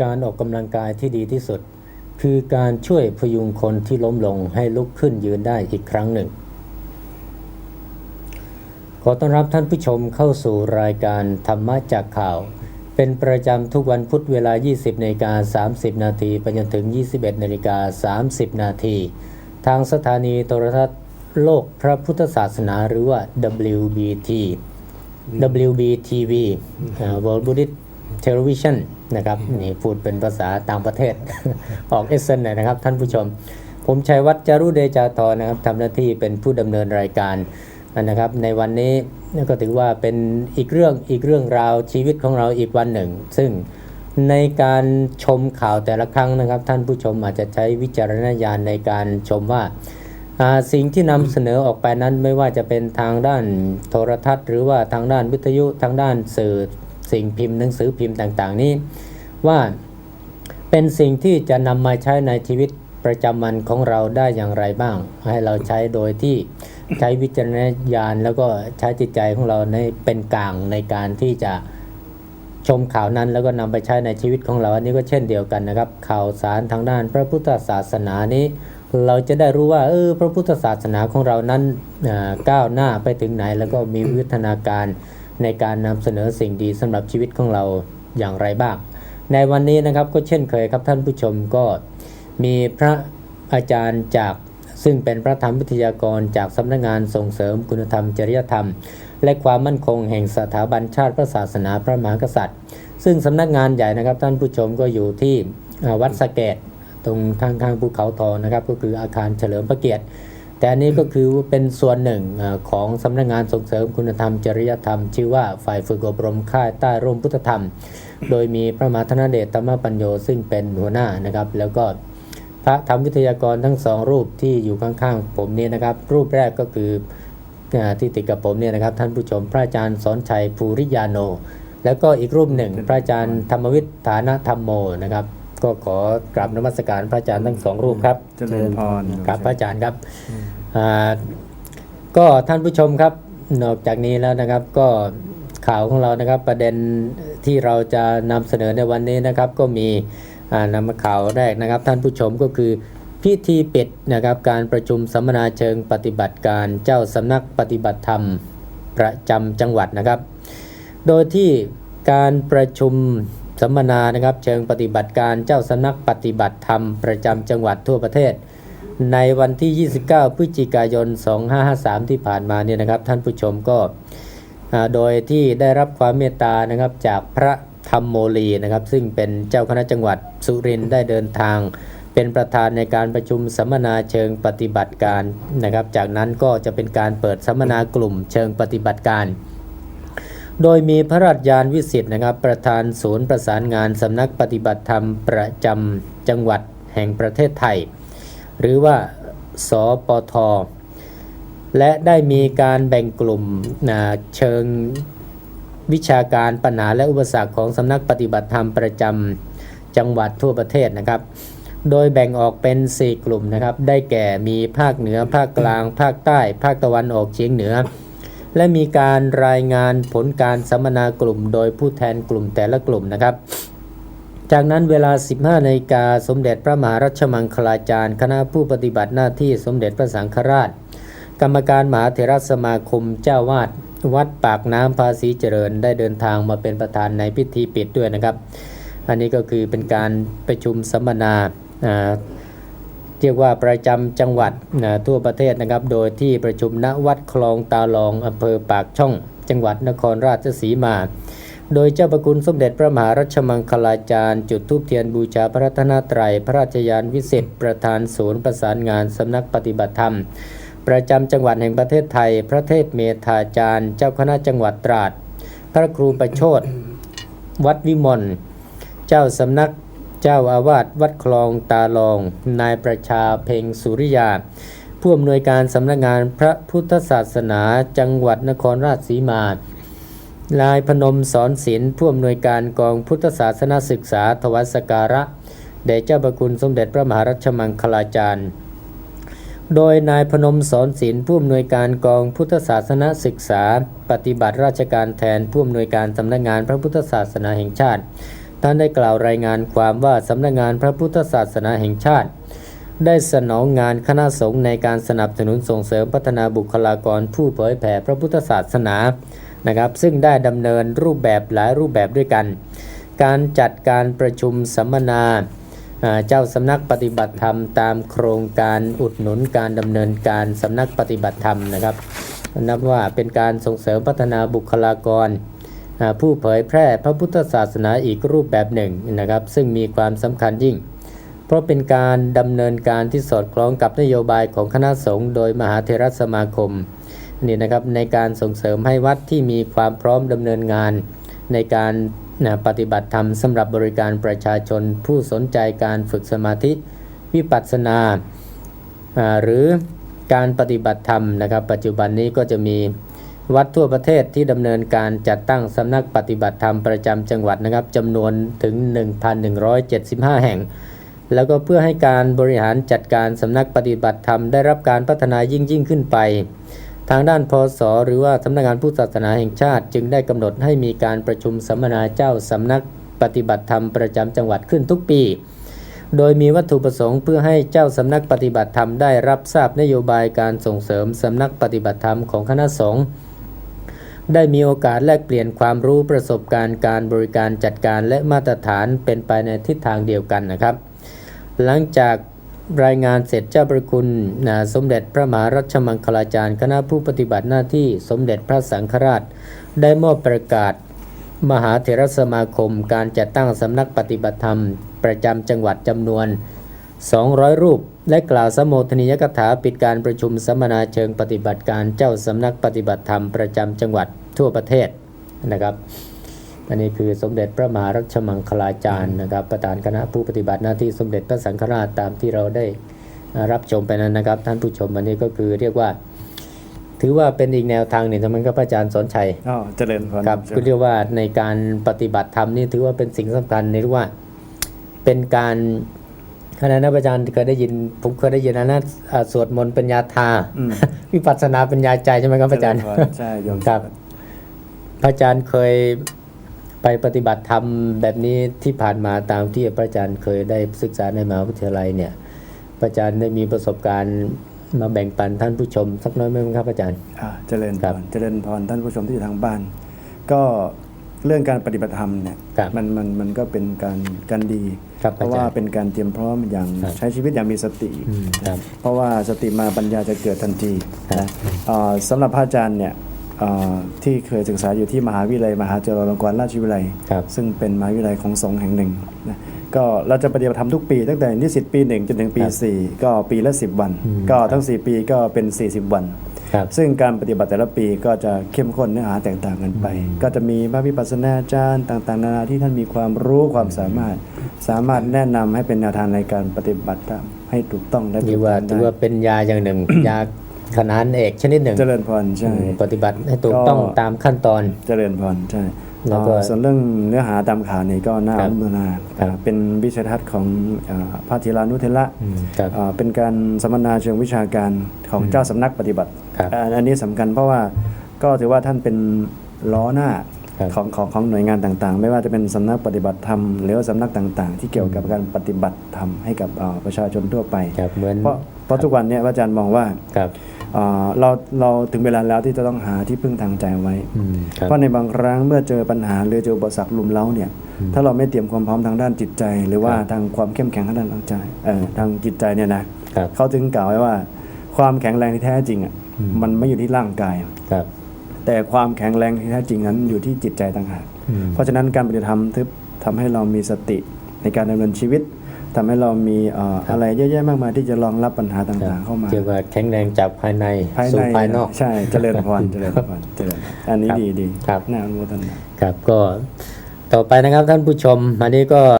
การออกกำลังกายที่ดีที่สุด คือการช่วยพยุงคนที่ล้มลงให้ลุกขึ้นยืนได้อีกครั้งหนึ่ง ขอต้อนรับท่านผู้ชมเข้าสู่รายการธรรมะจากข่าว เป็นประจำทุกวันพุธเวลา 20นาฬิกา30 นาทีไปจนถึง 21นาฬิกา30 นาทีทางสถานีโทรทัศน์โลกพระพุทธศาสนาหรือว่า WBT WBTV World Buddhist อ่า World Buddhist Television นะครับนี่พูดเป็นภาษาต่างประเทศ ออกเอเซนหน่อยนะครับ ท่านผู้ชม ผมชัยวัฒน์จารุเดจาตอนะครับทำหน้าที่เป็นผู้ดำเนินรายการนะครับ ในวันนี้ก็ถือว่าเป็นอีกเรื่องอีกเรื่องราวชีวิตของเราอีกวันหนึ่ง ซึ่งในการชมข่าวแต่ละครั้งนะครับ ท่านผู้ชมอาจจะใช้วิจารณญาณในการชมว่าอ่าสิ่งที่นำเสนอออกไปนั้นไม่ว่าจะเป็นทางด้านโทรทัศน์ หรือว่าทางด้านวิทยุทางด้านสื่อ สิ่งพิมพ์หนังสือพิมพ์ต่างๆ นี้ ว่าเป็นสิ่งที่จะนำมาใช้ในชีวิตประจำวันของเราได้อย่างไรบ้าง ให้เราใช้โดยที่ใช้วิจารณญาณแล้วก็ใช้จิตใจของเราในเป็นกลางในการที่จะชมข่าวนั้นแล้วก็นำไปใช้ในชีวิตของเราอันนี้ก็เช่นเดียวกันนะครับ ข่าวสารทางด้านพระพุทธศาสนานี้ เราจะได้รู้ว่าเออพระพุทธศาสนาของเรานั้นก้าวหน้าไปถึงไหน แล้วก็มีวิวัฒนาการ ในการนำเสนอสิ่งดีสำหรับชีวิตของเราอย่างไรบ้าง ในวันนี้นะครับก็เช่นเคยครับท่านผู้ชมก็มีพระอาจารย์จากซึ่งเป็นพระธรรมวิทยากรจากสำนักงานส่งเสริมคุณธรรมจริยธรรม และความมั่นคงแห่งสถาบันชาติพระศาสนาพระมหากษัตริย์ ซึ่งสำนักงานใหญ่นะครับท่านผู้ชมก็อยู่ที่วัดสะเกดตรงข้างๆภูเขาทองนะครับ ก็คืออาคารเฉลิมพระเกียรติ แต่อันนี้ก็คือเป็นส่วนหนึ่งอาของสำนักงานส่งเสริมคุณธรรมจริยธรรม ชื่อว่าฝ่ายฝึกอบรมค่ายใต้ร่มพุทธธรรม โดยมีพระมหาธนเดชธรรมปัญโยซึ่งเป็นหัวหน้านะครับ แล้วก็พระธรรมวิทยากรทั้งสองรูปที่อยู่ข้างๆผมนี่นะครับ รูปแรกก็คืออ่าที่ติดกับผมเนี่ยนะครับท่านผู้ชมพระอาจารย์สอนชัยภูริยาโน แล้วก็อีกรูปหนึ่งพระอาจารย์ธรรมวิทย์ฐานธรรมโมนะครับก็ขอกราบนมัสการพระอาจารย์ทั้งสองรูปครับเจริญพรครับพระอาจารย์ครับอ่า ก็ท่านผู้ชมครับนอกจากนี้แล้วนะครับก็ข่าวของเรานะครับประเด็นที่เราจะนำเสนอในวันนี้นะครับ ก็มีนำมาข่าวแรกนะครับ ท่านผู้ชมก็คือพิธีปิดนะครับการประชุมสัมมนาเชิงปฏิบัติการเจ้าสำนักปฏิบัติธรรมประจำจังหวัดนะครับ โดยที่การประชุมสัมมนานะครับ เชิงปฏิบัติการเจ้าสำนักปฏิบัติธรรมประจำจังหวัดทั่วประเทศ ในวันที่ 29 พฤศจิกายน 2553 ที่ผ่านมาเนี่ยนะครับ ท่านผู้ชมก็โดยที่ได้รับความเมตตานะครับจากพระธรรมโมลีนะครับ ซึ่งเป็นเจ้าคณะจังหวัดสุรินทร์ได้เดินทาง เป็นประธานในการประชุมสัมมนาเชิงปฏิบัติการนะครับ จากนั้นก็จะเป็นการเปิดสัมมนากลุ่มเชิงปฏิบัติการ โดยมีพระราชยานวิสิทธ์นะครับ ประธานศูนย์ประสานงานสำนักปฏิบัติธรรมประจำจังหวัดแห่งประเทศไทย หรือว่าสปท และได้มีการแบ่งกลุ่มนะเชิงวิชาการปัญหาและอุปสรรคของสำนักปฏิบัติธรรมประจำจังหวัดทั่วประเทศนะครับ โดยแบ่งออกเป็น 4 กลุ่มนะครับ ได้แก่มีภาคเหนือ ภาคกลาง ภาคใต้ ภาคตะวันออกเฉียงเหนือ และมีการรายงานผลการสัมมนากลุ่ม โดยผู้แทนกลุ่มแต่ละกลุ่มนะครับ จากนั้นเวลา 15นาฬิกาสมเด็จพระมหารัชมังคลาจารย์ คณะผู้ปฏิบัติหน้าที่สมเด็จพระสังฆราช กรรมการมหาเถรสมาคมเจ้าวาดวัดปากน้ำภาษีเจริญได้เดินทางมาเป็นประธานในพิธีปิดด้วยนะครับ อันนี้ก็คือเป็นการประชุมสัมมนาเรียกว่าประจำจังหวัดนะทั่วประเทศนะครับ โดยที่ประชุมณวัดคลองตาลองอำเภอปากช่อง จังหวัดนครราชสีมา โดยเจ้าประคุณสมเด็จพระมหารัชมังคลาจารย์ จุดธูปเทียนบูชาพระรัตนตรัย พระราชยานวิเศษประธานศูนย์ประสานงานสำนักปฏิบัติธรรม ประจำจังหวัดแห่งประเทศไทย พระเทพเมธาจารย์ เจ้าคณะจังหวัดตราด พระครูประโชดวัดวิมลเจ้าสำนักเจ้าอาวาสวัดคลองตาลอง นายประชาเพ็งสุริยาผู้อำนวยการสำนักงานพระพุทธศาสนาจังหวัดนครราชสีมา นายพนมสอนศิลป์ผู้อำนวยการกองพุทธศาสนาศึกษาถวายสการะแด่เจ้าประคุณสมเด็จพระมหารัชมังคลาจารย์ โดยนายพนมสอนศิลป์ผู้อำนวยการกองพุทธศาสนาศึกษา ปฏิบัติราชการแทนผู้อำนวยการสำนักงานพระพุทธศาสนาแห่งชาติ ท่านได้กล่าวรายงานความว่าสำนักงานพระพุทธศาสนาแห่งชาติ ได้สนองงานคณะสงฆ์ในการสนับสนุนส่งเสริมพัฒนาบุคลากรผู้เผยแผ่พระพุทธศาสนา นะครับซึ่งได้ดำเนินรูปแบบหลายรูปแบบด้วยกัน การจัดการประชุมสัมมนาเจ้าสำนักปฏิบัติธรรมตามโครงการอุดหนุนการดำเนินการสำนักปฏิบัติธรรมนะครับนับว่าเป็นการส่งเสริมพัฒนาบุคลากร ผู้เผยแพร่พระพุทธศาสนาอีกรูปแบบหนึ่งนะครับซึ่งมีความสำคัญยิ่ง เพราะเป็นการดำเนินการที่สอดคล้องกับนโยบายของคณะสงฆ์โดยมหาเทรสมาคม นี่นะครับในการส่งเสริมให้วัดที่มีความพร้อมดำเนินงาน ในการนะปฏิบัติธรรมสำหรับบริการประชาชน ผู้สนใจการฝึกสมาธิวิปัสสนาหรือการปฏิบัติธรรมนะครับ ปัจจุบันนี้ก็จะมีวัดทั่วประเทศที่ดำเนินการจัดตั้งสำนักปฏิบัติธรรมประจำจังหวัดนะครับจำนวนถึง 1,175 แห่ง แล้วก็เพื่อให้การบริหารจัดการสำนักปฏิบัติธรรมได้รับการพัฒนายิ่งยิ่งขึ้นไป ทางด้านพศหรือว่าสำนักงานพุทธศาสนาแห่งชาติ จึงได้กำหนดให้มีการประชุมสัมมนาเจ้าสำนักปฏิบัติธรรมประจำจังหวัดขึ้นทุกปี โดยมีวัตถุประสงค์เพื่อให้เจ้าสำนักปฏิบัติธรรมได้รับทราบนโยบายการส่งเสริมสำนักปฏิบัติธรรมของคณะสงฆ์ได้มีโอกาสแลกเปลี่ยนความรู้ประสบการณ์การบริการจัดการและมาตรฐานเป็นไปในทิศทางเดียวกันนะครับ หลังจาก รายงานเสร็จเจ้าประคุณนะสมเด็จพระมหารัชมังคลาจารย์ คณะผู้ปฏิบัติหน้าที่สมเด็จพระสังฆราช ได้มอบประกาศ มหาเถรสมาคม การจัดตั้งสำนักปฏิบัติธรรม ประจำจังหวัดจำนวน 200 รูป และกล่าวสมโภชนียกถาปิดการประชุมสัมมนาเชิงปฏิบัติการเจ้าสำนักปฏิบัติธรรมประจำจังหวัดทั่วประเทศนะครับ อันนี้คือสมเด็จพระมหารัชมังคลาจารย์นะครับประธานคณะผู้ปฏิบัติหน้าที่สมเด็จพระสังฆราชตามที่เราได้รับชมไปนั้นนะครับ ท่านผู้ชมวันนี้ก็คือเรียกว่า ถือว่าเป็นอีกแนวทางหนึ่งทำไมครับอาจารย์สอนชัยอ๋อเจริญพรครับเจริญก็เรียกว่าในการปฏิบัติธรรมนี่ถือว่าเป็นสิ่งสำคัญในเรียกว่าเป็นการขณะนั้นอาจารย์เคยได้ยินผมเคยได้ยินนะนะอ่าสวดมนต์ปัญญาทาอืมวิปัสสนาปัญญาใจใช่ไหมครับอาจารย์เญพใช่โยมครับพระอาจารย์เคย ไปปฏิบัติธรรมแบบนี้ที่ผ่านมาตามที่พระอาจารย์เคยได้ศึกษาในมหาวิทยาลัยเนี่ยพระอาจารย์ได้มีประสบการณ์มาแบ่งปันท่านผู้ชมสักน้อยไหมครับอาจารย์อ่าเจริญพครับรเจริญพรท่านผู้ชมที่อยู่ทางบ้าน ก็เรื่องการปฏิบัติธรรมเนี่ยครับมันมันมันก็เป็นการการดีครับเพราะว่าอาจารย์เป็นการเตรียมพร้อมอย่างครับใช้ชีวิตอย่างมีสติอืมครับเพราะว่าสติมาปัญญาจะเกิดทันทีครับนะอ่าสำหรับพระอาจารย์เนี่ยอ่า ที่เคยศึกษาอยู่ที่มหาวิทยาลัยมหาจุฬาลงกรณราชวิทยาลัยครับซึ่งเป็นมหาวิทยาลัยของสงฆ์แห่งหนึ่งนะก็เราจะปฏิบัติธรรมทุกปี ตั้งแต่นิสิตปีหนึ่งจนถึงปีครับสี่ก็ปีละ 10 วันอืมก็ทั้ง 4 ปีก็เป็น 40 วันครับซึ่งการปฏิบัติแต่ละปีก็จะเข้มข้นเนื้อหาแตกต่างกันไปอืมก็จะมีพระวิปัสสนาจารย์ต่าง ๆ นานาที่ท่านมีความรู้ความสามารถ สามารถแนะนำให้เป็นแนวทางในการปฏิบัติธรรมให้ถูกต้องและถือว่าถูกถืต้อองว่าได้เป็นยาอย่างหนึ่งยา ขนานเอกชนิดหนึ่ง เจริญพรใช่อืมปฏิบัติให้ถูกก็ต้องตามขั้นตอน เจริญพรใช่แล้วก็อ่าส่วนเรื่องเนื้อหาตามข่าวนี่ก็น่าครัอบนุโมทนาครับอ่าเป็นวิสัยทัศน์ของอ่าพระธีรานุเทระอืมครับอ่าเป็นการสัมมนาเชิงวิชาการของอืมเจ้าสำนักปฏิบัติครับอ่าอันนี้สำคัญเพราะว่าก็ถือว่าท่านเป็นล้อหน้าครับของของของหน่วยงานต่างๆ ไม่ว่าจะเป็นสำนักปฏิบัติธรรมหรือว่าสำนักต่างๆ ที่เกี่ยวกับการปฏิบัติธรรมให้กับอ่าประชาชนทั่วไปครับเหมือนเพราะเพราะทุกวันเนี้พระอาจารย์มองว่าครับอ่า เราเราถึงเวลาแล้วที่จะต้องหาที่พึ่งทางใจไว้อืมครับเพราะในบางครั้งเมื่อเจอปัญหาหรือเจออุปสรรคลุมเล้าเนี่ยอืมถ้าเราไม่เตรียมความพร้อมทางด้านจิตใจ หรือว่าครับทางความเข้มแข็งทางด้านทางใจเอ่อทางจิตใจเนี่ยนะครับเขาถึงกล่าวไว้ว่า ความแข็งแรงที่แท้จริงอะอืมมันไม่อยู่ที่ร่างกายครับแต่ความแข็งแรงที่แท้จริงนั้นอยู่ที่จิตใจต่างหากอืมเพราะฉะนั้นการปฏิบัติธรรมทึบทำให้เรามีสติในการดำเนินชีวิต ทำให้เรามีเอ่ออะไรเยอะแยะมากมายที่จะรองรับปัญหาต่างๆเข้ามาเกี่ยวกับแข็งแรงจากภายในภายในสู่ภายนอก ใช่เจริญพรเจริญพรเจริญอันนี้ครับดีดีครับน่าอนุโมทนาครับก็ต่อไปนะครับท่านผู้ชมอันนี้ก็